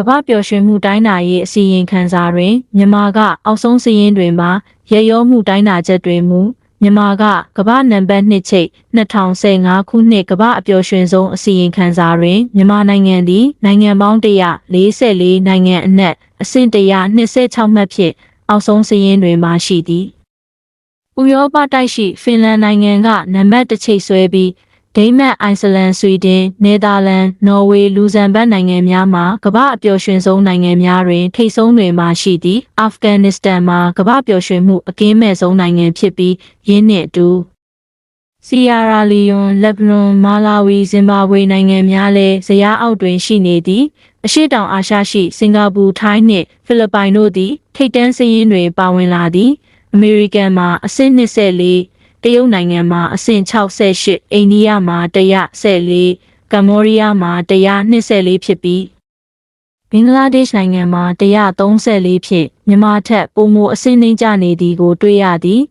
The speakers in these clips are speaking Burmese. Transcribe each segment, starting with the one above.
ကမ္ဘာပျော်ရွှင်မှုတိုင်းတာရေးအစီရင်ခံစာတွင်မြန်မာကအောက်ဆုံးစည်းရင်းတွင်မှာရရောမှုတိုင်းတာချက်တွင်မူမြန်မာကကမ္ဘာနံပါတ်2ချိတ်2015ခုနှစ်ကမ္ဘာအပျော်ရွှင်ဆုံးအစီရင်ခံစာတွင်မြန်မာနိုင်ငံသည်နိုင်ငံပေါင်း144နိုင်ငံအနက်အဆင့်126မှတ်ဖြင့်အောက်ဆုံးစည်းရင်းတွင်မှာရှိသည်ဥရောပတိုက်ရှိဖင်လန်နိုင်ငံကနံပါတ်1ချိတ်ဆွဲပြီး ဒိန်းမတ်အိုင်စလန်ဆွီဒင်နယ်သာလန်နော်ဝေလူဇမ်ဘတ်နိုင်ငံများမှာကမ္ဘာအပျော်ရွှင်ဆုံးနိုင်ငံများတွင်ထိပ်ဆုံးတွင်မှာရှိသည်အာဖဂန်နစ္စတန်မှာကမ္ဘာပျော်ရွှင်မှုအကင်းမဲ့ဆုံးနိုင်ငံဖြစ်ပြီးယင်းနှင့်အတူဆီယာရာလီယွန်လက်ဘနွန်မာလာဝီဇင်ဘာဘွေနိုင်ငံများလည်းဇယားအောက်တွင်ရှိနေသည်အရှေ့တောင်အာရှရှိစင်ကာပူထိုင်းနှင့်ဖိလစ်ပိုင်တို့သည်ထိပ်တန်းစည်းရင်းတွင်ပါဝင်လာသည်အမေရိကန်မှာအဆင့်24တ ရုတ်နိုင်ငံမှာအဆင့်68အိန္ဒိယမှာ114ကမ္ဘောဒီးယားမှာ124ဖြစ်ပြီးဘင်္ဂလားဒေ့ရှ်နိုင်ငံမှာ134ဖြင့်မြန်မာထက်ပိုမိုအဆင့်နှိမ့်ကျနေသည်ကို တွေ့ရသည်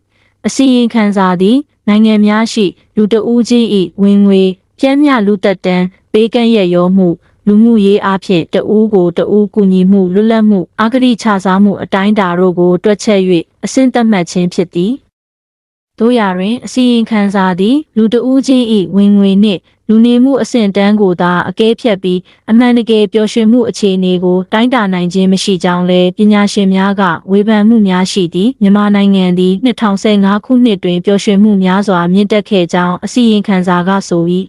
အစီရင်ခံစာသည် နိုင်ငံများရှိ လူတဦးချင်း၏ဝင်ငွေပြည့်မြလူသက်တမ်းပေးကမ်းရရောမှုလူမှုရေးအားဖြင့်တဦးကိုတဦးကူညီမှုလွတ်လပ်မှုအာဂတိခြစားမှုအတိုင်းအတာတို့ကိုတွက်ချက်၍အဆင့်သတ်မှတ်ခြင်းဖြစ်သည် တို့ရာတွင်အစီရင်ခံစာသည် လူတဦးချင်း၏ဝင်ငွေနှင့်လူနေမှုအဆင့်တန်းကိုသာအကဲဖြတ်ပြီးအမှန်တကယ်ပျော်ရွှင်မှုအခြေအနေကိုတိုင်းတာနိုင်ခြင်းမရှိကြောင်းလည်းပညာရှင်များကဝေဖန်မှုများရှိသည်မြန်မာနိုင်ငံသည်2015ခုနှစ်တွင်ပျော်ရွှင်မှုများစွာမြင့်တက်ခဲ့ကြောင်းအစီရင်ခံစာကဆို၏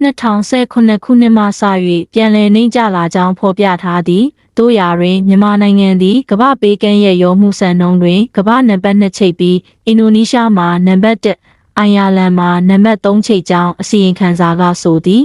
2019ခုနှစ်မှစ၍ပြန်လည်နှိမ့်ကျလာကြောင်းဖော်ပြထားသည်တို့ရာတွင်မြန်မာနိုင်ငံသည်ကမ္ဘာပေးကမ်းရဲ့ရောမှုစံနှုန်းတွင်ကမ္ဘာနံပါတ်2ချိတ်ပြီးအင်ဒိုနီးရှားမှာနံပါတ်1အိုင်ယာလန်မှာနံပါတ်3ချိတ်ကြောင်းအစီရင်ခံစာကဆိုသည်